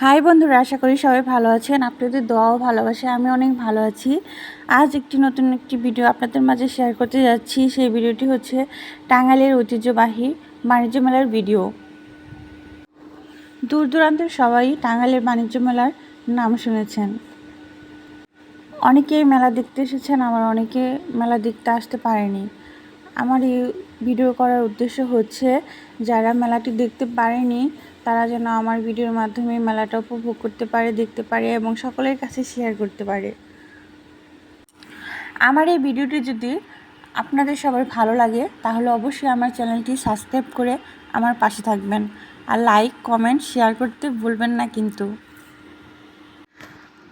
High বন্ধুরা, আশা করি সবাই ভালো আছেন। আপনাদের দোয়াও ভালোবাসে আমি অনেক ভালো আছি। আজ একটি নতুন একটি ভিডিও আপনাদের মাঝে শেয়ার করতে যাচ্ছি। সেই ভিডিওটি হচ্ছে টাঙ্গাইলের ঐতিহ্যবাহী বাণিজ্য মেলার ভিডিও দূর দূরান্তের সবাই টাঙ্গাইলের বাণিজ্য মেলার নাম শুনেছেন। অনেকেই মেলা দেখতে এসেছেন, আবার অনেকে মেলা দেখতে আসতে পারেনি। আমার এই ভিডিও করার উদ্দেশ্য হচ্ছে, যারা মেলাটি দেখতে পারেনি, তারা যেন আমার ভিডিওর মাধ্যমে মেলাটা উপভোগ করতে পারে, দেখতে পারে এবং সকলের কাছে শেয়ার করতে পারে। আমার এই ভিডিওটি যদি আপনাদের সবার ভালো লাগে, তাহলে অবশ্যই আমার চ্যানেলটি সাবস্ক্রাইব করে আমার পাশে থাকবেন। আর লাইক কমেন্ট শেয়ার করতে ভুলবেন না কিন্তু।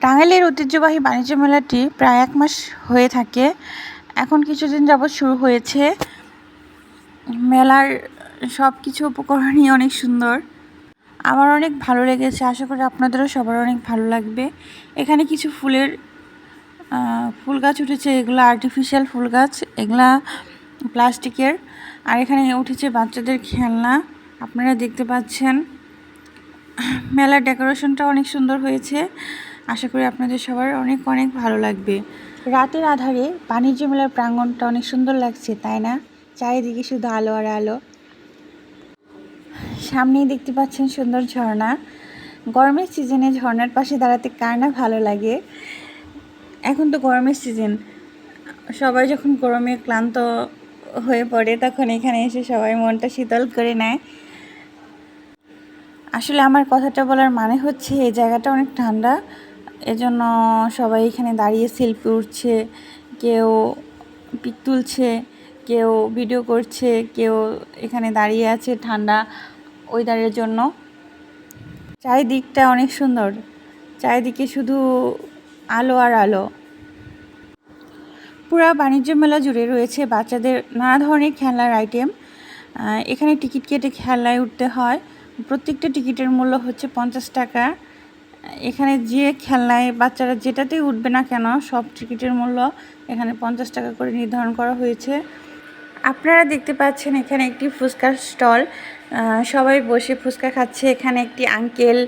টাঙ্গাইলের ঐতিহ্যবাহী বাণিজ্য মেলাটি প্রায় এক মাস হয়ে থাকে। এখন কিছুদিন যাবৎ শুরু হয়েছে। মেলার সব কিছু উপকরণই অনেক সুন্দর। আমার অনেক ভালো লেগেছে, আশা করি আপনাদেরও সবার অনেক ভালো লাগবে। এখানে কিছু ফুলের ফুল গাছ উঠেছে, এগুলো আর্টিফিশিয়াল ফুল গাছ, এগুলা প্লাস্টিকের। আর এখানে উঠেছে বাচ্চাদের খেলনা, আপনারা দেখতে পাচ্ছেন। মেলার ডেকোরেশনটা অনেক সুন্দর হয়েছে। আশা করি আপনাদের সবার অনেক অনেক ভালো লাগবে। রাতের আধারে বাণিজ্য মেলার প্রাঙ্গণটা অনেক সুন্দর লাগছে, তাই না? চারিদিকে শুধু আলো আর আলো। সামনেই দেখতে পাচ্ছেন সুন্দর ঝর্ণা। গরমের সিজনে ঝর্ণার পাশে দাঁড়াতে কার না ভালো লাগে? এখন তো গরমের সিজন। সবাই যখন গরমে ক্লান্ত হয়ে পড়ে, তখন এখানে এসে সবাই মনটা শীতল করে নেয়। আসলে আমার কথাটা বলার মানে হচ্ছে, এই জায়গাটা অনেক ঠান্ডা। এজন্য সবাই এখানে দাঁড়িয়ে সেলফি উঠছে কেউ পিক তুলছে, কেউ ভিডিও করছে, কেউ এখানে দাঁড়িয়ে আছে ঠান্ডা ওয়েদারের জন্য। চারিদিকটা অনেক সুন্দর, চারিদিকে শুধু আলো আর আলো। পুরা বাণিজ্য মেলা জুড়ে রয়েছে বাচ্চাদের নানা ধরনের খেলনার আইটেম এখানে টিকিট কেটে খেলায় উঠতে হয়। প্রত্যেকটা টিকিটের মূল্য হচ্ছে পঞ্চাশ টাকা। এখানে যে খেলনায় বাচ্চারা যেটাতেই উঠবে না কেন, সব টিকিটের মূল্য এখানে পঞ্চাশ টাকা করে নির্ধারণ করা হয়েছে। আপনারা দেখতে পাচ্ছেন এখানে একটি ফুচকার স্টল। সবাই বসে ফুচকা খাচ্ছে। এখানে একটি আঙ্কেল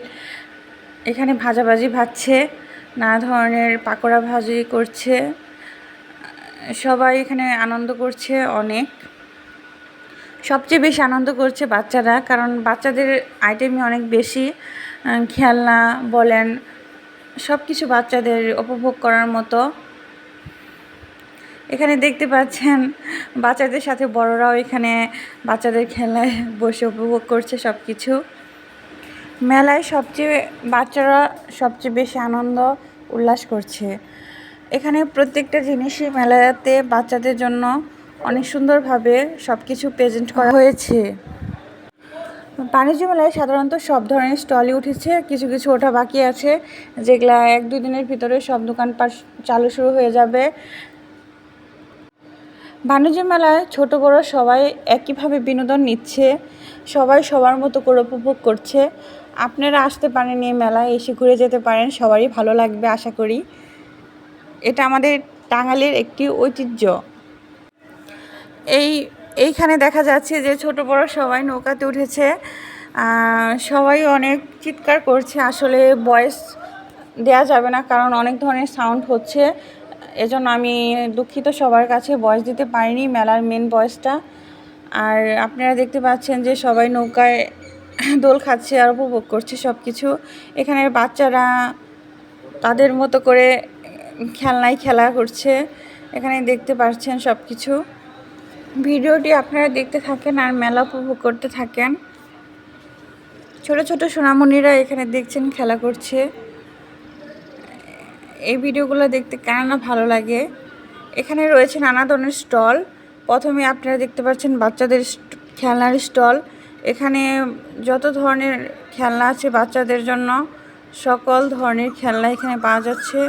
এখানে ভাজাভাজি ভাজছে, নানা ধরনের পাকোড়া ভাজি করছে। সবাই এখানে আনন্দ করছে অনেক। সবচেয়ে বেশি আনন্দ করছে বাচ্চারা, কারণ বাচ্চাদের আইটেমই অনেক বেশি। খেলনা বলেন সব কিছু বাচ্চাদের উপভোগ করার মতো। এখানে দেখতে পাচ্ছেন বাচ্চাদের সাথে বড়রাও এখানে বাচ্চাদের খেলায় বসে উপভোগ করছে সব কিছু মেলায় সবচেয়ে, বাচ্চারা সবচেয়ে বেশি আনন্দ, উল্লাস করছে। এখানে প্রত্যেকটা জিনিসই মেলাতে বাচ্চাদের জন্য অনেক সুন্দরভাবে সব কিছু প্রেজেন্ট করা হয়েছে। বাণিজ্য মেলায় সাধারণত সব ধরনের স্টলই উঠেছে, কিছু কিছু ওঠা বাকি আছে, যেগুলা এক দুই দিনের ভিতরে সব দোকানপাট চালু শুরু হয়ে যাবে। বাণিজ্য মেলায় ছোট বড় সবাই একইভাবে বিনোদন নিচ্ছে, সবাই সবার মতো করে উপভোগ করছে। আপনারা আসতে পারেন এই মেলায়, এসে ঘুরে যেতে পারেন, সবারই ভালো লাগবে আশা করি। এটা আমাদের টাঙ্গালের একটি ঐতিহ্য। এই এইখানে দেখা যাচ্ছে যে ছোট বড় সবাই নৌকাতে উঠেছে। সবাই অনেক চিৎকার করছে। আসলে বয়স দেয়া যাবে না কারণ অনেক ধরনের সাউন্ড হচ্ছে। এজন্য আমি দুঃখিত সবার কাছে বয়স দিতে পারিনি মেলার মেন বয়সটা আর আপনারা দেখতে পাচ্ছেন যে সবাই নৌকায় দোল খাচ্ছে আর উপভোগ করছে সব কিছু এখানে বাচ্চারা তাদের মতো করে খেলনায় খেলা করছে। এখানে দেখতে পাচ্ছেন সব কিছু ভিডিওটি আপনারা দেখতে থাকেন আর মেলা উপভোগ করতে থাকেন। ছোট ছোট সোনামণিরা এখানে দেখছেন, খেলা করছে। এই ভিডিওগুলো দেখতে কেননা ভালো লাগে। এখানে রয়েছে নানা ধরনের স্টল। প্রথমে আপনারা দেখতে পাচ্ছেন বাচ্চাদের খেলনার স্টল। এখানে যত ধরনের খেলনা আছে বাচ্চাদের জন্য সকল ধরনের খেলনা এখানে পাওয়া যাচ্ছে।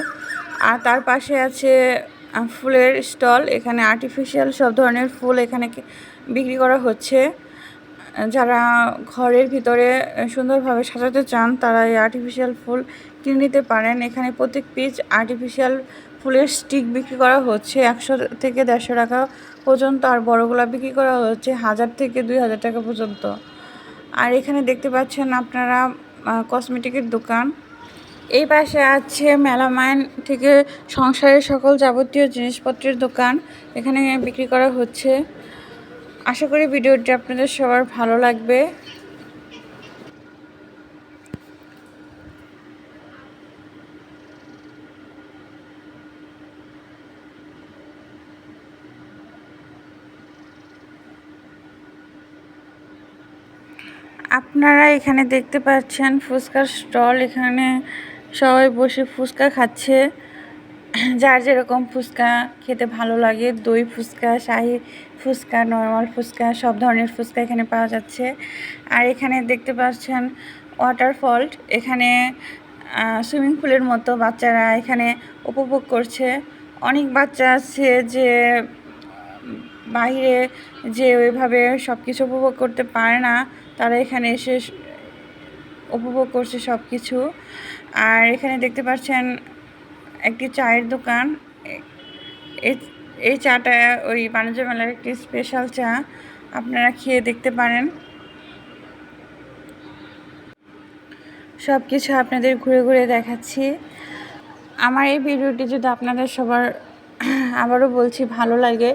আর তার পাশে আছে ফুলের স্টল, এখানে আর্টিফিশিয়াল সব ধরনের ফুল এখানে বিক্রি করা হচ্ছে। যারা ঘরের ভিতরে সুন্দরভাবে সাজাতে চান, তারা এই আর্টিফিশিয়াল ফুল কিনে নিতে পারেন। এখানে প্রত্যেক পিস আর্টিফিশিয়াল ফুলের স্টিক বিক্রি করা হচ্ছে। একশো থেকে দেড়শো টাকা পর্যন্ত, আর বড়গুলা বিক্রি করা হচ্ছে হাজার থেকে দুই হাজার টাকা পর্যন্ত। আর এখানে দেখতে পাচ্ছেন আপনারা কসমেটিকের দোকান। এই পাশে আছে মেলামাইন থেকে সংসারের সকল যাবতীয় জিনিসপত্রের দোকান। এখানে বিক্রি করা হচ্ছে। আশা করি ভিডিওটি আপনাদের সবার ভালো লাগবে। আপনারা এখানে দেখতে পাচ্ছেন ফুচকার স্টল। এখানে সবাই বসে ফুচকা খাচ্ছে। যার যেরকম ফুচকা খেতে ভালো লাগে, দই ফুচকা, শাহি ফুচকা নর্মাল ফুচকা, সব ধরনের ফুচকা এখানে পাওয়া যাচ্ছে। আর এখানে দেখতে পাচ্ছেন ওয়াটারফল এখানে সুইমিং পুলের মতো বাচ্চারা এখানে উপভোগ করছে। অনেক বাচ্চা আছে যে বাইরে যে ওইভাবে সব কিছু উপভোগ করতে পারে না, তারা এখানে এসে উপভোগ করছে সব কিছু আর এখানে দেখতে পাচ্ছেন একটি চায়ের দোকান। এই চাটা ওই বাণিজ্য মেলার একটি স্পেশাল চা। আপনারা খেয়ে দেখতে পারেন। সব কিছু আপনাদের ঘুরে ঘুরে দেখাচ্ছি। আমার এই ভিডিওটি যদি আপনাদের সবার আবারও বলছি, ভালো লাগে।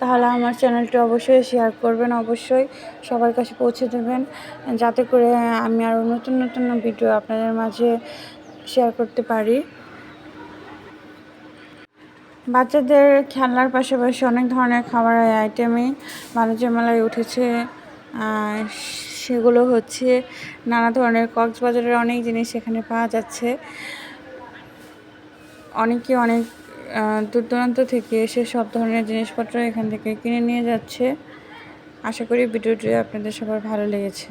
তাহলে আমার চ্যানেলটি অবশ্যই শেয়ার করবেন, অবশ্যই সবার কাছে পৌঁছে দেবেন। যাতে করে আমি আরও নতুন নতুন ভিডিও আপনাদের মাঝে শেয়ার করতে পারি। বাচ্চাদের খেলনার পাশাপাশি অনেক ধরনের খাবারের আইটেমই বাণিজ্য মেলায় উঠেছে। সেগুলো হচ্ছে নানা ধরনের কক্সবাজারের অনেক জিনিস এখানে পাওয়া যাচ্ছে। অনেকে অনেক দূর দূরান্ত থেকে এসে সব ধরনের জিনিসপত্র এখান থেকে কিনে নিয়ে যাচ্ছে। আশা করি ভিডিওটি আপনাদের সবার ভালো লেগেছে।